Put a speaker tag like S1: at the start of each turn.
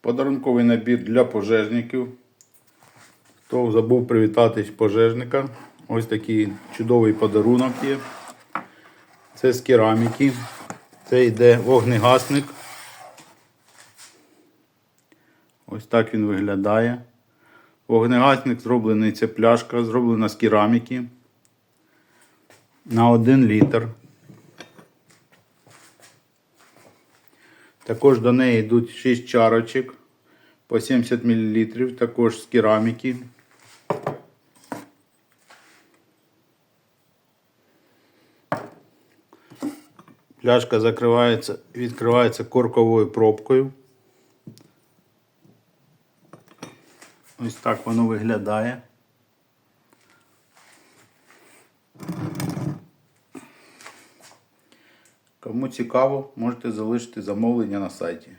S1: Подарунковий набір для пожежників. Хто забув привітатись пожежника. Ось такий чудовий подарунок є. Це з кераміки. Це йде вогнегасник. Ось так він виглядає. Вогнегасник зроблений, це пляшка, зроблена з кераміки. На 1 літр. Також до неї йдуть 6 чарочок по 70 мл, також з кераміки. Пляшка закривається, відкривається корковою пробкою. Ось так воно виглядає. Кому цікаво, можете залишити замовлення на сайті.